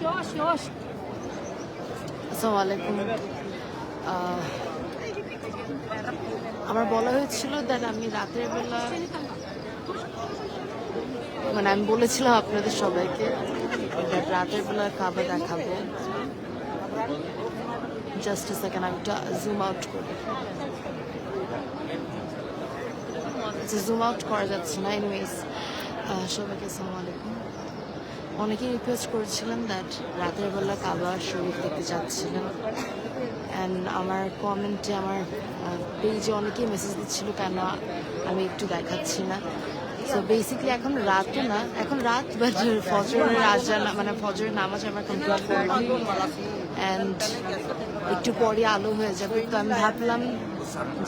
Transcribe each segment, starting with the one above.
আসসালামু আলাইকুম। আমার বলা হয়েছিল দ্যাট আমি রাতের বেলা মানে আমি বলেছিলাম আপনাদের সবাইকে রাতের বেলা কাবা দেখাবো। জাস্ট সেকেন্ড আমি একটা জুম আউট করি। জুম আউট করা যাচ্ছে না। এনিওয়েজ সবাইকে আসসালামু আলাইকুম। অনেকেই রিকোয়েস্ট করেছিলেন দ্যাট রাতের বেলা কাবা শরীফ দেখতে চাচ্ছিলেন। অ্যান্ড আমার কমেন্টে আমার পেজে অনেকেই মেসেজ দিচ্ছিল কেন আমি একটু দেখাচ্ছি না। সো বেসিক্যালি এখন রাতও না এখন রাত বাট ফজরের আজান মানে ফজরের নামাজ আমার কমপ্লিট করলাম অ্যান্ড একটু পরে আলো হয়ে যাবে। তো আমি ভাবলাম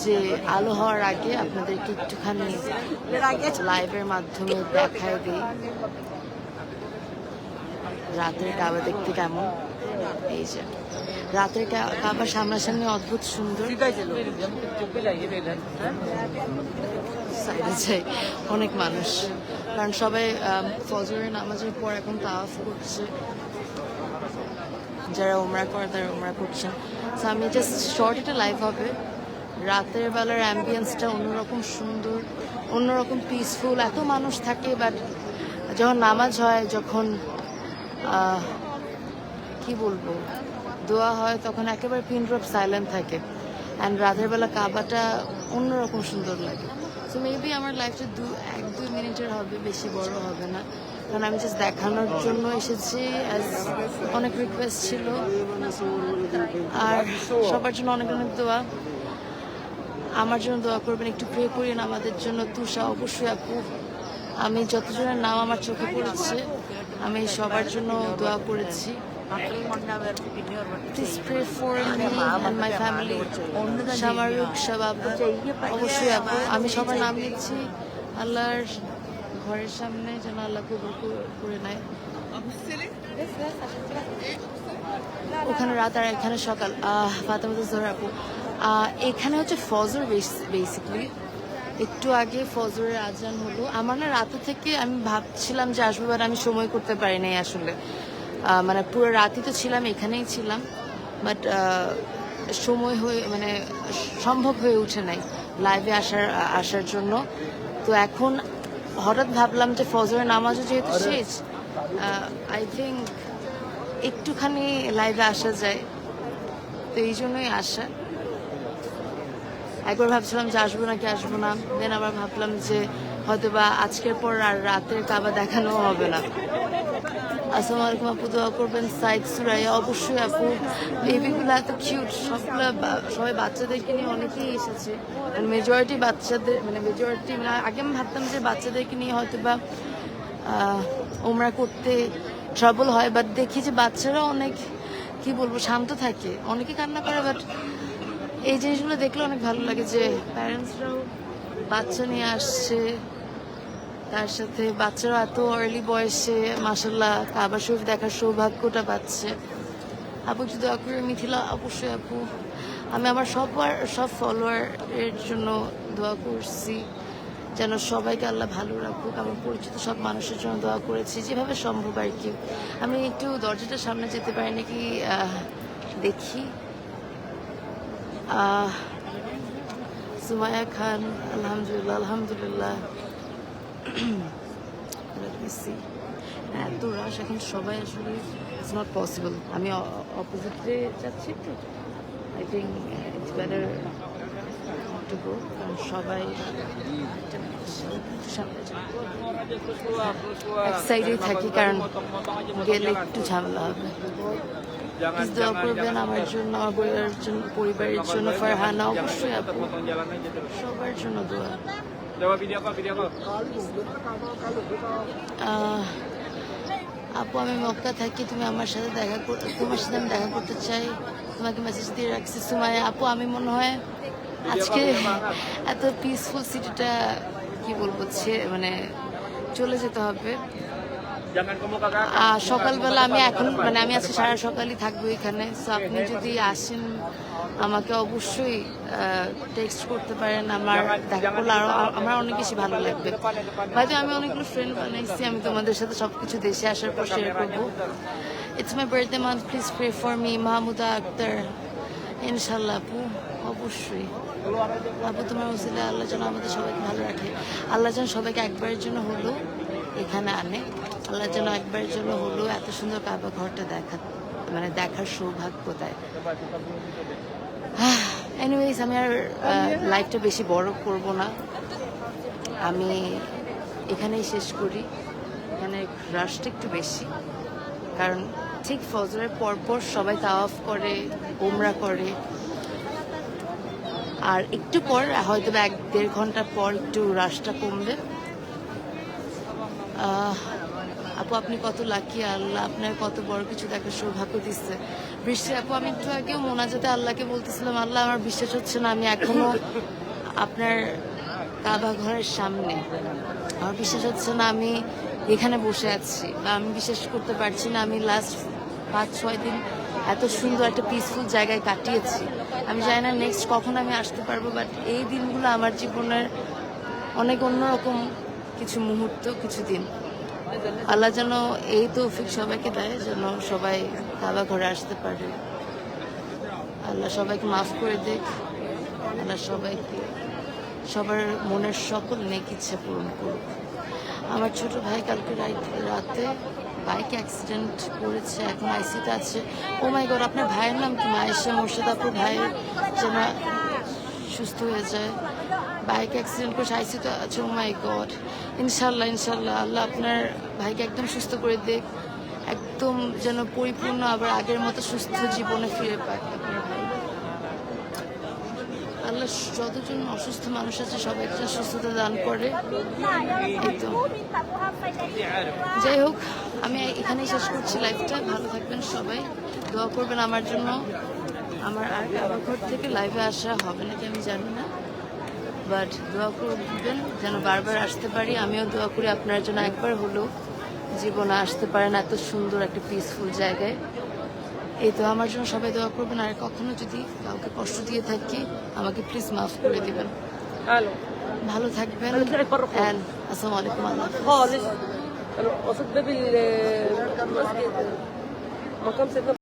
যে আলো হওয়ার আগে আপনাদেরকে একটুখানি লাইভের মাধ্যমে দেখায় দিই। রাতের কাবা দেখতে কেমন? এই যে, রাতের কাবা সামনাসামনি অদ্ভুত সুন্দর। সাইডে অনেক মানুষ। কারণ সবাই ফজরের নামাজের পর এখন তাওয়াফ করছে। যারা ওমরা করে তারা ওমরা করছেন তো আমি জাস্ট শর্ট একটা লাইভ হবে। রাতের বেলার অ্যাম্বিয়েন্সটা অন্যরকম সুন্দর, অন্যরকম পিসফুল এত মানুষ থাকে বাট যখন নামাজ হয়, যখন কি বলব? দোয়া হয় তখন একেবারে পিন ড্রপ সাইলেন্ট থাকে। অ্যান্ড রাতের বেলা কাবাটা অন্যরকম সুন্দর লাগে। সো মেবি আমার লাইফটা দু, এক, দুই মিনিটের হবে, বেশি বড় হবে না। কারণ আমি জাস্ট দেখানোর জন্য এসেছি অ্যাজ অনেক রিকোয়েস্ট ছিল। আর সবার জন্য অনেক অনেক দোয়া। আমার জন্য দোয়া করবেন, একটু প্রে করিন আমাদের জন্য। তুষা, অবশ্যই আপু, আমি যতজনের নাম আমার চোখে পড়েছে আমি সবার জন্য দোয়া করেছি। For me and my family শামারুক সবাব অবশ্যই আপু। আমি সবার নাম নিচ্ছি। আল্লাহর ঘরের সামনে যেন আল্লাহ কবুল করে- নেয়। ওখানে রাত আর এখানে সকাল। আহ ফাতেমাতুল জোহর আপু। এখানে হচ্ছে ফজর বেসিকলি একটু আগে ফজরের আজান হলো। আমার না রাতে থেকে আমি ভাবছিলাম যে আসব বাট আমি সময় করতে পারি নাই আসলে। মানে পুরো রাতই তো ছিলাম এখানেই ছিলাম। বাট সময় হয়ে মানে সম্ভব হয়ে উঠে নাই লাইভে আসার আসার জন্য। তো এখন হঠাৎ ভাবলাম যে ফজরের নামাজও যেহেতু শেষ আই থিঙ্ক একটুখানি লাইভে আসা যায়। তো এই জন্যই আসা। একবার ভাবছিলাম যে আসব নাকি আসব না দেন আবার ভাবলাম যে হয়তো বা আজকের পর আর রাতের কাবা দেখানো হবে না। আসসালামু আলাইকুম আপু, দোয়া করবেন, সাইদ, সুরাইয়া, অবশ্যই আপু। বেবিগুলো এত কিউট সবগুলো সবাই বাচ্চাদেরকে নিয়ে অনেকেই এসেছে। মানে মেজরিটি বাচ্চাদের মানে মেজরিটি মানে আগে আমি ভাবতাম যে বাচ্চাদেরকে নিয়ে হয়তো বা ওমরা করতে ট্রাবল হয় বাট দেখি যে বাচ্চারা অনেক, কি বলব, শান্ত থাকে। অনেকে কান্না করে বাট এই জিনিসগুলো দেখলে অনেক ভালো লাগে যে প্যারেন্টসরাও বাচ্চা নিয়ে আসছে, তার সাথে বাচ্চারা এত আর্লি বয়সে মাসাল্লাহ কাবা শরীফ দেখার সৌভাগ্যটা পাচ্ছে। আপু যদি দোয়া করে মিথিলা, অবশ্যই আপু। আমি আমার সবার সব ফলোয়ার এর জন্য দোয়া করছি, যেন সবাইকে আল্লাহ ভালো রাখুক। আমার পরিচিত সব মানুষের জন্য দোয়া করেছি, যেভাবে সম্ভব আর কি। আমি একটু দরজাটার সামনে যেতে পারি নাকি দেখি। সুমায়া খান, আলহামদুলিল্লাহ আলহামদুলিল্লাহ me see. এত রাশ এখন সবাই আসলে ইটস নট পসিবল আমি অপোজিটে যাচ্ছি তো I think it's better to go কারণ সবাই। এক সাইডেই থাকি, কারণ গেলে একটু ঝামেলা হবে প্লিজ দোয়া করবেন আমার জন্য আমার পরিবারের জন্য পরিবারের জন্য ফারহানা অবশ্যই আপু সবার জন্য দোয়া আপু আমি মক্কা থাকি তুমি আমার সাথে দেখা তোমার সাথে আমি দেখা করতে চাই। তোমাকে মেসেজ দিয়ে রাখছি সুমায় আপু আমি মনে হয় আজকে এত পিসফুল সিটিটা কি বলব মানে চলে যেতে হবে। সকালবেলা আমি এখন মানে আমি আজকে সারা সকালই থাকব এখানে সো আপনি যদি আসেন আমাকে অবশ্যই টেক্সট করতে পারেন আমার দেখা করলে আরও আমার অনেক বেশি ভালো লাগবে। হয়তো আমি অনেকগুলো ফ্রেন্ড বানাইছি আমি তোমাদের সাথে সবকিছু দেশে আসার পর শেয়ার করব। It's my birthday month please pray for me Mahmuda Akter. ইনশাল্লাহ আপু অবশ্যই। আপু তোমার ওসিলে আল্লাহ যেন আমাদের সবাইকে ভালো রাখে। আল্লাহ যেন সবাইকে একবারের জন্য হলো এখানে আনে। আল্লাহ যেন একবারের জন্য হলো এত সুন্দর কাবা ঘরটা দেখা মানে দেখার সৌভাগ্য দেয় এনিওয়েজ আমি আর লাইফটা বেশি বড় করব না। আমি এখানেই শেষ করি। এখানে রাশটা একটু বেশি। কারণ ঠিক ফজরের পরপর সবাই তাওয়াফ করে ওমরা করে। আর একটু পর, হয়তো এক দেড় ঘণ্টা পর একটু রাশটা কমবে। আপু, আপনি কত লাকি আল্লাহ আপনার কত বড় কিছু দেখার সৌভাগ্য দিচ্ছে। বৃষ্টি আপু, আমি একটু আগেও মোনাজাতে আল্লাহকে বলতেছিলাম, আল্লাহ, আমার বিশ্বাস হচ্ছে না, আমি এখনও আপনার কাবা ঘরের সামনে। আমার বিশ্বাস হচ্ছে না, আমি এখানে বসে আছি, বা আমি বিশ্বাস করতে পারছি না, আমি লাস্ট পাঁচ, ছয় দিন এত সুন্দর একটা পিসফুল জায়গায় কাটিয়েছি। আমি জানি না নেক্সট কখন আমি আসতে পারব বাট এই দিনগুলো আমার জীবনের অনেক অন্যরকম কিছু মুহূর্ত, কিছু দিন। আল্লাহ যেন এই তৌফিক সবাইকে দেয়, যেন সবাই কাবা ঘরে আসতে পারে। আল্লাহ সবাইকে মাফ করে দেখ আল্লাহ সবাইকে সবার মনের সকল নেক ইচ্ছা পূরণ করুক। আমার ছোট ভাই কালকে রাত- বাইক অ্যাক্সিডেন্ট করেছে এখন আইসিতে আছে। ও মাই গড আপনার ভাইয়ের নাম কি? মায়েশা মোর্শেদাপুর ভাইয়ের যেন সুস্থ হয়ে যায়। বাইক অ্যাক্সিডেন্ট করে করেছে আইসিতে আছে ও মাই গড ইনশাল্লাহ ইনশাল্লাহ, আল্লাহ আপনার ভাইকে একদম সুস্থ করে দেখ একদম যেন পরিপূর্ণ, আবার আগের মতো সুস্থ জীবনে ফিরে পায় আপনার ভাই। আল্লাহ যতজন অসুস্থ মানুষ আছে, সবাইকে সুস্থতা দান করে। তো যাই হোক, আমি এখানেই শেষ করছি লাইফটা ভালো থাকবেন সবাই। দোয়া করবেন আমার জন্য। আমার আর কাবাঘর থেকে লাইভে আসা হবে নাকি আমি জানি না। বাট দোয়া করবেন যেন বারবার আসতে পারি। আমিও দোয়া করি আপনার জন্য একবার হলো জীবনে আসতে পারেন এত সুন্দর একটা পিসফুল জায়গায়। এই তো আমার জন্য সবাই দোয়া করবেন আর কখনো যদি কাউকে কষ্ট দিয়ে থাকি আমাকে প্লিজ মাফ করে দেবেন। ভালো থাকবেন আসসালামু আলাইকুম আল্লাহ